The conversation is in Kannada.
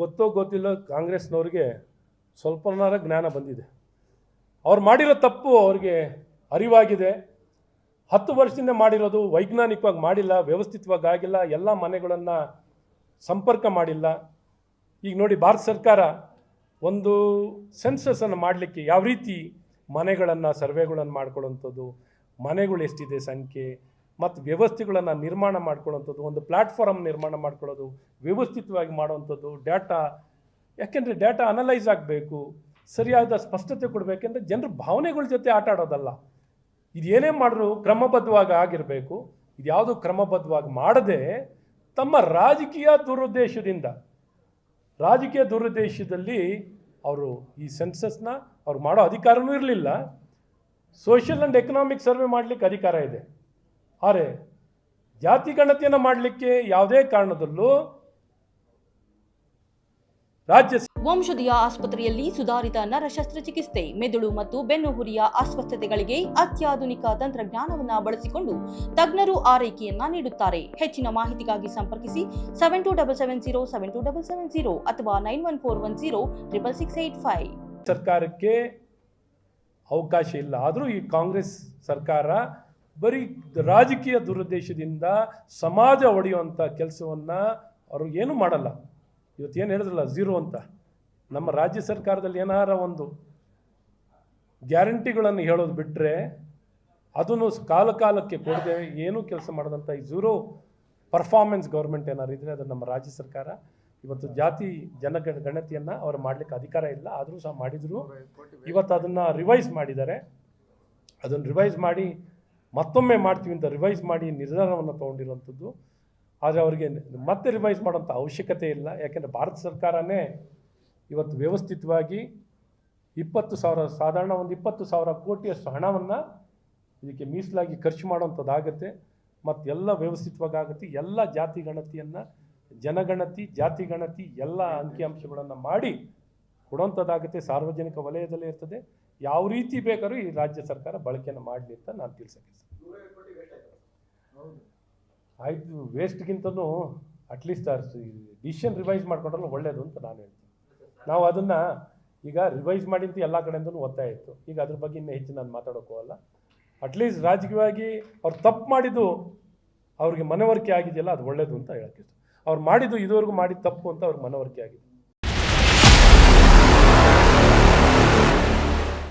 ಗೊತ್ತೋ ಗೊತ್ತಿಲ್ಲ ಕಾಂಗ್ರೆಸ್ನವ್ರಿಗೆ ಸ್ವಲ್ಪನಾರ ಜ್ಞಾನ ಬಂದಿದೆ. ಅವ್ರು ಮಾಡಿರೋ ತಪ್ಪು ಅವ್ರಿಗೆ ಅರಿವಾಗಿದೆ. ಹತ್ತು ವರ್ಷದಿಂದ ಮಾಡಿರೋದು ವೈಜ್ಞಾನಿಕವಾಗಿ ಮಾಡಿಲ್ಲ, ವ್ಯವಸ್ಥಿತವಾಗಿ ಆಗಿಲ್ಲ, ಎಲ್ಲ ಮನೆಗಳನ್ನು ಸಂಪರ್ಕ ಮಾಡಿಲ್ಲ. ಈಗ ನೋಡಿ ಭಾರತ ಸರ್ಕಾರ ಒಂದು ಸೆನ್ಸಸನ್ನು ಮಾಡಲಿಕ್ಕೆ ಯಾವ ರೀತಿ ಮನೆಗಳನ್ನು ಸರ್ವೆಗಳನ್ನು ಮಾಡ್ಕೊಳ್ಳೋಂಥದ್ದು ಮನೆಗಳು ಎಷ್ಟಿದೆ ಸಂಖ್ಯೆ ಮತ್ತು ವ್ಯವಸ್ಥೆಗಳನ್ನು ನಿರ್ಮಾಣ ಮಾಡ್ಕೊಳ್ಳೋಂಥದ್ದು ಒಂದು ಪ್ಲ್ಯಾಟ್ಫಾರ್ಮ್ ನಿರ್ಮಾಣ ಮಾಡ್ಕೊಳ್ಳೋದು, ವ್ಯವಸ್ಥಿತವಾಗಿ ಮಾಡುವಂಥದ್ದು ಡೇಟಾ ಯಾಕೆಂದರೆ ಡೇಟಾ ಅನಲೈಸ್ ಆಗಬೇಕು, ಸರಿಯಾದ ಸ್ಪಷ್ಟತೆ ಕೊಡಬೇಕೆಂದ್ರೆ ಜನರ ಭಾವನೆಗಳ ಜೊತೆ ಆಟ ಆಡೋದಲ್ಲ. ಇದು ಏನೇ ಮಾಡಿದ್ರು ಕ್ರಮಬದ್ಧವಾಗಿ ಆಗಿರಬೇಕು, ಇದು ಯಾವುದು ಕ್ರಮಬದ್ಧವಾಗಿ ಮಾಡದೆ, ತಮ್ಮ ರಾಜಕೀಯ ದುರುದ್ದೇಶದಿಂದ, ರಾಜಕೀಯ ದುರುದ್ದೇಶದಲ್ಲಿ ಅವರು ಈ ಸೆನ್ಸಸ್ನ ಅವ್ರು ಮಾಡೋ ಅಧಿಕಾರವೂ ಇರಲಿಲ್ಲ. ಸೋಷಿಯಲ್ ಆ್ಯಂಡ್ ಎಕನಾಮಿಕ್ ಸರ್ವೆ ಮಾಡಲಿಕ್ಕೆ ಅಧಿಕಾರ ಇದೆ. ಆದರೆ ಜಾತಿ ಗಣತಿಯನ್ನು ಮಾಡಲಿಕ್ಕೆ ಯಾವುದೇ ಕಾರಣದಲ್ಲೂ ರಾಜ್ಯ ವಂಶದಿಯ ಆಸ್ಪತ್ರೆಯಲ್ಲಿ ಸುಧಾರಿತ ನರ ಶಸ್ತ್ರಚಿಕಿತ್ಸೆ ಮೆದುಳು ಮತ್ತು ಬೆನ್ನುಹುರಿಯ ಅಸ್ವಸ್ಥತೆಗಳಿಗೆ ಅತ್ಯಾಧುನಿಕ ತಂತ್ರಜ್ಞಾನವನ್ನ ಬಳಸಿಕೊಂಡು ತಜ್ಞರು ಆರೈಕೆಯನ್ನ ನೀಡುತ್ತಾರೆ. ಹೆಚ್ಚಿನ ಮಾಹಿತಿಗಾಗಿ ಸಂಪರ್ಕಿಸಿ seven two double seven zero seven two double seven zero ಅಥವಾ nine one four one zero triple six eight five ಸರ್ಕಾರಕ್ಕೆ ಅವಕಾಶ ಇಲ್ಲ. ಆದರೂ ಈ ಕಾಂಗ್ರೆಸ್ ಸರ್ಕಾರ ಬರೀ ರಾಜಕೀಯ ದುರುದ್ದೇಶದಿಂದ ಸಮಾಜ ಒಡೆಯುವಂಥ ಕೆಲಸವನ್ನು ಅವರು ಏನೂ ಮಾಡಲ್ಲ. ಇವತ್ತು ಏನು ಹೇಳಿದ್ರಲ್ಲ ಝೀರೋ ಅಂತ. ನಮ್ಮ ರಾಜ್ಯ ಸರ್ಕಾರದಲ್ಲಿ ಏನಾರ ಒಂದು ಗ್ಯಾರಂಟಿಗಳನ್ನು ಹೇಳೋದು ಬಿಟ್ಟರೆ ಅದನ್ನು ಕಾಲ ಕಾಲಕ್ಕೆ ಕೊಡದೆ ಏನೂ ಕೆಲಸ ಮಾಡಿದಂಥ ಈ ಝೀರೋ ಪರ್ಫಾರ್ಮೆನ್ಸ್ ಗೌರ್ಮೆಂಟ್ ಏನಾರು ಇದ್ದರೆ ಅದು ನಮ್ಮ ರಾಜ್ಯ ಸರ್ಕಾರ. ಇವತ್ತು ಜಾತಿ ಜನಗಣ ಗಣತಿಯನ್ನು ಅವ್ರು ಮಾಡಲಿಕ್ಕೆ ಅಧಿಕಾರ ಇಲ್ಲ. ಆದರೂ ಸಹ ಮಾಡಿದರು. ಇವತ್ತು ಅದನ್ನು ರಿವೈಸ್ ಮಾಡಿದ್ದಾರೆ. ಅದನ್ನು ರಿವೈಸ್ ಮಾಡಿ ಮತ್ತೊಮ್ಮೆ ಮಾಡ್ತೀವಿ ಅಂತ ರಿವೈಸ್ ಮಾಡಿ ನಿರ್ಧಾರವನ್ನು ತೊಗೊಂಡಿರುವಂಥದ್ದು. ಆದರೆ ಅವರಿಗೆ ಮತ್ತೆ ರಿವೈಸ್ ಮಾಡೋಂಥ ಅವಶ್ಯಕತೆ ಇಲ್ಲ. ಯಾಕೆಂದರೆ ಭಾರತ ಸರ್ಕಾರನೇ ಇವತ್ತು ವ್ಯವಸ್ಥಿತವಾಗಿ ಇಪ್ಪತ್ತು ಸಾವಿರ, ಸಾಧಾರಣ ಒಂದು ಇಪ್ಪತ್ತು ಸಾವಿರ ಕೋಟಿಯಷ್ಟು ಹಣವನ್ನು ಇದಕ್ಕೆ ಮೀಸಲಾಗಿ ಖರ್ಚು ಮಾಡುವಂಥದ್ದಾಗತ್ತೆ ಮತ್ತು ಎಲ್ಲ ವ್ಯವಸ್ಥಿತವಾಗಿ ಆಗುತ್ತೆ. ಎಲ್ಲ ಜಾತಿ ಗಣತಿಯನ್ನು, ಜನಗಣತಿ, ಜಾತಿ ಗಣತಿ, ಎಲ್ಲ ಅಂಕಿಅಂಶಗಳನ್ನು ಮಾಡಿ ಕೊಡುವಂಥದ್ದಾಗುತ್ತೆ, ಸಾರ್ವಜನಿಕ ವಲಯದಲ್ಲೇ ಇರ್ತದೆ. ಯಾವ ರೀತಿ ಬೇಕಾದ್ರೂ ಈ ರಾಜ್ಯ ಸರ್ಕಾರ ಬಳಕೆಯನ್ನು ಮಾಡಲಿ ಅಂತ ನಾನು ತಿಳಿಸಕ್ಕೆ ಆಯಿತು ವೇಸ್ಟ್ಗಿಂತನೂ ಅಟ್ಲೀಸ್ಟ್ ಡಿಸಿಷನ್ ರಿವೈಸ್ ಮಾಡ್ಕೊಂಡ್ರಲ್ಲ ಒಳ್ಳೆಯದು ಅಂತ ನಾನು ಹೇಳ್ತೀನಿ. ನಾವು ಅದನ್ನು ಈಗ ರಿವೈಸ್ ಮಾಡಿ ಅಂತ ಎಲ್ಲ ಕಡೆಯಿಂದನೂ ಒತ್ತಾಯ ಇತ್ತು. ಈಗ ಅದ್ರ ಬಗ್ಗೆ ಇನ್ನೂ ಹೆಚ್ಚು ನಾನು ಮಾತಾಡೋಕ್ಕೂ ಅಲ್ಲ. ಅಟ್ಲೀಸ್ಟ್ ರಾಜಕೀಯವಾಗಿ ಅವ್ರು ತಪ್ಪು ಮಾಡಿದ್ದು ಅವ್ರಿಗೆ ಮನವರಿಕೆ ಆಗಿದೆಯಲ್ಲ, ಅದು ಒಳ್ಳೆಯದು ಅಂತ ಇಷ್ಟ. ಅವ್ರು ಮಾಡಿದ್ದು ಇದುವರೆಗೂ ಮಾಡಿದ ತಪ್ಪು ಅಂತ ಅವ್ರಿಗೆ ಮನವರಿಕೆ ಆಗಿದೆ.